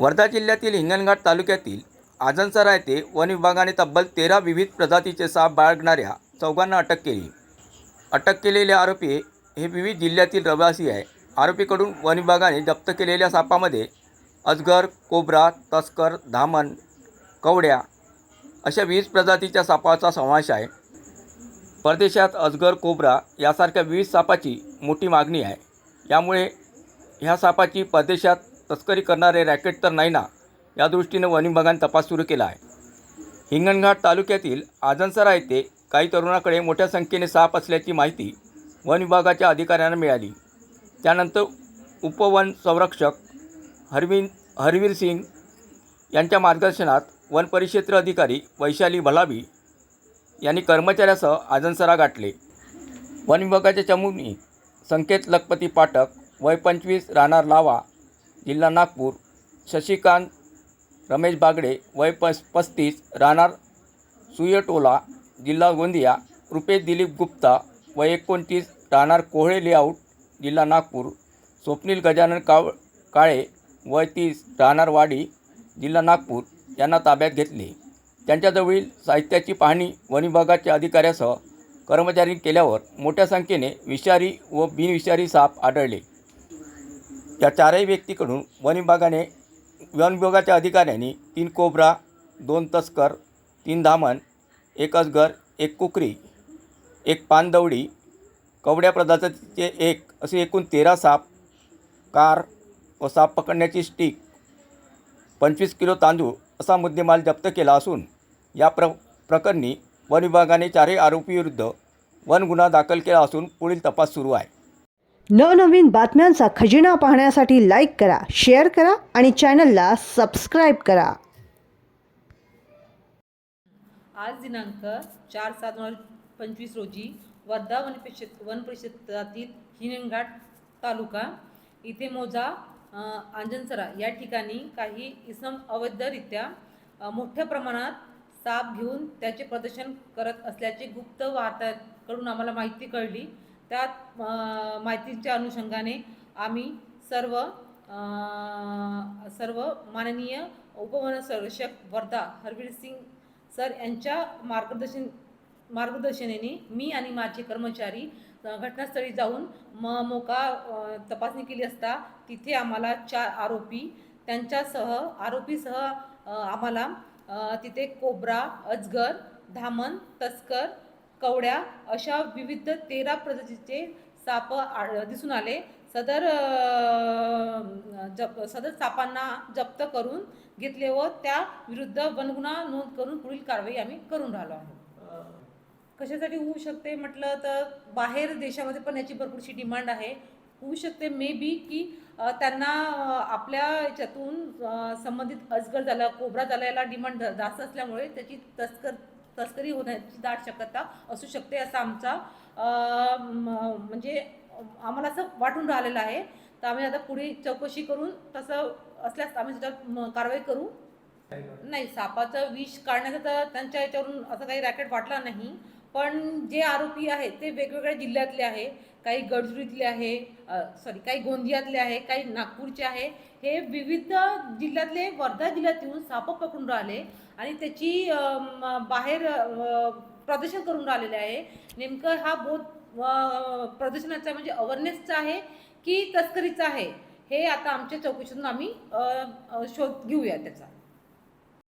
वर्धा जिल्ह्यातील हिंगणघाट तालुक्यातील आजनसरा येथे वन विभागाने तब्बल तेरा विविध प्रजातीचे साप बाळगणाऱ्या चौघांना अटक केली. अटक केलेले आरोपी हे विविध जिल्ह्यातील रहिवासी आहे आरोपीकडून वन विभागाने जप्त केलेल्या सापामध्ये अजगर कोब्रा तस्कर धामण कवड्या अशा वीस प्रजातीच्या सापाचा समावेश आहे. परदेशात अजगर कोब्रा यासारख्या विविध सापाची मोठी मागणी आहे. यामुळे ह्या सापाची परदेशात तस्करी करणारे रॅकेट तर नाही ना? या दृष्टीनं वन विभागाने तपास सुरू केला आहे. हिंगणघाट तालुक्यातील आजनसरा येथे काही तरुणाकडे मोठ्या संख्येने साप असल्याची माहिती वन विभागाच्या अधिकाऱ्यांना मिळाली. त्यानंतर उपवन संरक्षक हरवीन हरवीर सिंग यांच्या मार्गदर्शनात वन परिक्षेत्र अधिकारी वैशाली भलावी यांनी कर्मचाऱ्यासह आजनसरा गाठले. वन विभागाच्या चमूनी संकेत लखपती पाठक वय पंचवीस राहणार लावा जिल्हा नागपूर शशिकांत रमेश बागडे वय पस पस्तीस राहणार सुयटोला जिल्हा गोंदिया रुपेश दिलीप गुप्ता वय एकोणतीस राहणार कोहळे लेआउट जिल्हा नागपूर स्वप्नील गजानन काव काळे वय तीस राहणार वाडी जिल्हा नागपूर यांना ताब्यात घेतले. त्यांच्याजवळील साहित्याची पाहणी वन विभागाच्या अधिकाऱ्यासह कर्मचाऱ्यांनी केल्यावर मोठ्या संख्येने विषारी व बिनविषारी साप आढळले. त्या चारही व्यक्तीकडून वन विभागाने वन विभागाच्या अधिकाऱ्यांनी तीन कोबरा दोन तस्कर तीन धामण एक अजगर एक कुकरी एक पानदवडी कवड्या प्रजातीचे एक असे एकूण तेरा साप कार व साप पकडण्याची स्टिक पंचवीस किलो तांदूळ असा मुद्देमाल जप्त केला असून या प्र प्रकरणी वन विभागाने चारही आरोपीविरुद्ध वन गुन्हा दाखल केला असून पुढील तपास सुरू आहे. नवनवीन बातम्यांचा खजिना पाहण्यासाठी लाईक करा शेअर करा आणि चॅनलला सबस्क्राईब करा. आज दिनांक चार सात दोन हजार पंचवीस रोजी वर्धा वन परिषद वन परिषदातील हिंगणघाट तालुका इथे मोजा आंजनसरा अंजनसरा या ठिकाणी काही इसम अवैधरित्या मोठ्या प्रमाणात साप घेऊन त्याचे प्रदर्शन करत असल्याचे गुप्त वार्ताकडून आम्हाला माहिती कळली. त्यात माहितीच्या अनुषंगाने आम्ही सर्व सर्व माननीय उपवन संरक्षक वर्धा हरवीर सिंग सर यांच्या मार्गदर्शन मार्गदर्शनाने मी आणि माझे कर्मचारी घटनास्थळी जाऊन म मोका तपासणी केली असता तिथे आम्हाला चार आरोपी त्यांच्यासह आरोपीसह आम्हाला तिथे कोब्रा अजगर धामन तस्कर कवड्या अशा विविध तेरा प्रजातीचे साप आ- दिसून आले. सदर जप सदर सापांना जप्त करून घेतले व त्या विरुद्ध वनगुन्हा नोंद करून पुढील कारवाई आम्ही करून राहिलो आहोत. कशासाठी होऊ शकते म्हटलं तर बाहेर देशामध्ये पण याची भरपूरशी डिमांड आहे. होऊ शकते मे बी की त्यांना आपल्या याच्यातून संबंधित अजगर झाला कोबरा झाला याला डिमांड जास्त असल्यामुळे त्याची तस्कर तस्करी होण्याची दाट शक्यता असू शकते असा आमचा म्हणजे आम्हाला असं वाटून राहिलेलं आहे. तर आम्ही आता पुढे चौकशी करून तसं असल्यास आम्ही सुद्धा कारवाई करू. नाही सापाचं विष काढण्याचं तर त्यांच्या याच्यावरून असं काही रॅकेट वाटला नाही. पण जे आरोपी आहेत ते वेगवेगळ्या जिल्ह्यातले आहे. काही गडचिरोलीतले आहे सॉरी काही गोंदियातले आहे काही नागपूरचे आहे हे विविध जिल्ह्यातले वर्धा जिल्ह्यात येऊन साप पकडून राहिले आणि त्याची बाहेर प्रदर्शन करून राहिलेले आहे. नेमकं हा बोध प्रदर्शनाचा म्हणजे अवेअरनेसचा आहे की तस्करीचा आहे हे आता आमच्या चौकशीतून आम्ही शोध घेऊया त्याचा.